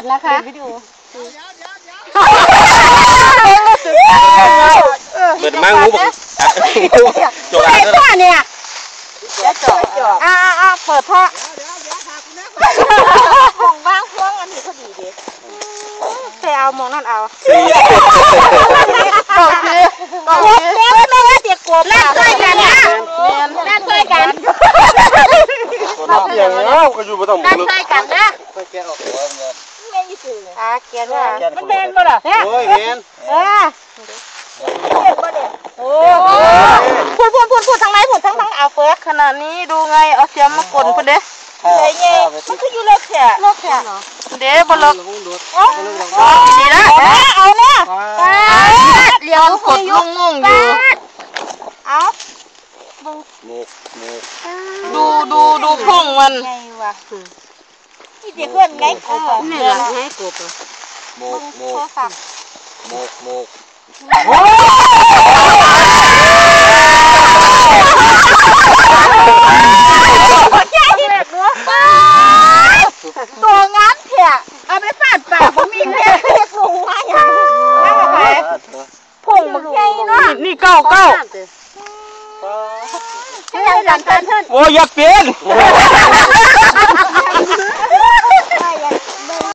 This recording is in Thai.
ดนะคะ เปิดมังงูบอกจกไอ้อ่างพ่อเนี่ยจอกจอกอ่าอ่าเปิดพ่อของบ้างพวงอันนี้พอดีเด็ดไปเอามองนั่นเอาสี่บอกคือบอกคือเด็กไม่ว่าเด็กกบแลกช่วยกันนะแลกช่วยกันน้ำเพียงแล้วก็อยู่ไม่ต้องแลกช่วยกันนะ ก็แกออกหัวเนี่ยไม่มีสื่ออ่าเกียนว่ามันแมนบ่ล่ะเนี่ยโอ้ยแมนเออเด็ดบ่เด็ดโอ้พูดพูดพูดพูดทางไหนพูดทางทางเอาเปิดขนาดนี้ดูไงเอาเสียมมากดพุ่นเด้ไงไงมันคืออยู่เลิกแค่โลกแค่เด้บ่เลิกโอ้ดีนะเอาเนี่ยเลี้ยงกดงงๆอยู่เอาหมูหมูดูดูดูพุ่งมันไงวะนี่ เด็กเพื่อนไงกูนี่แหละให้กบหมูหมูโทรศัพท์หมูหมูใจแบบเนาะตัวงานเถอะเอาไปฟาดปากบ่มีเพชรเพชรลงมาอย่างนั้นพุ่งมันใหญ่เนาะนี่เก้าเก้าให้ยันกันเถิดโอ้ยอย่าเปลี่ยน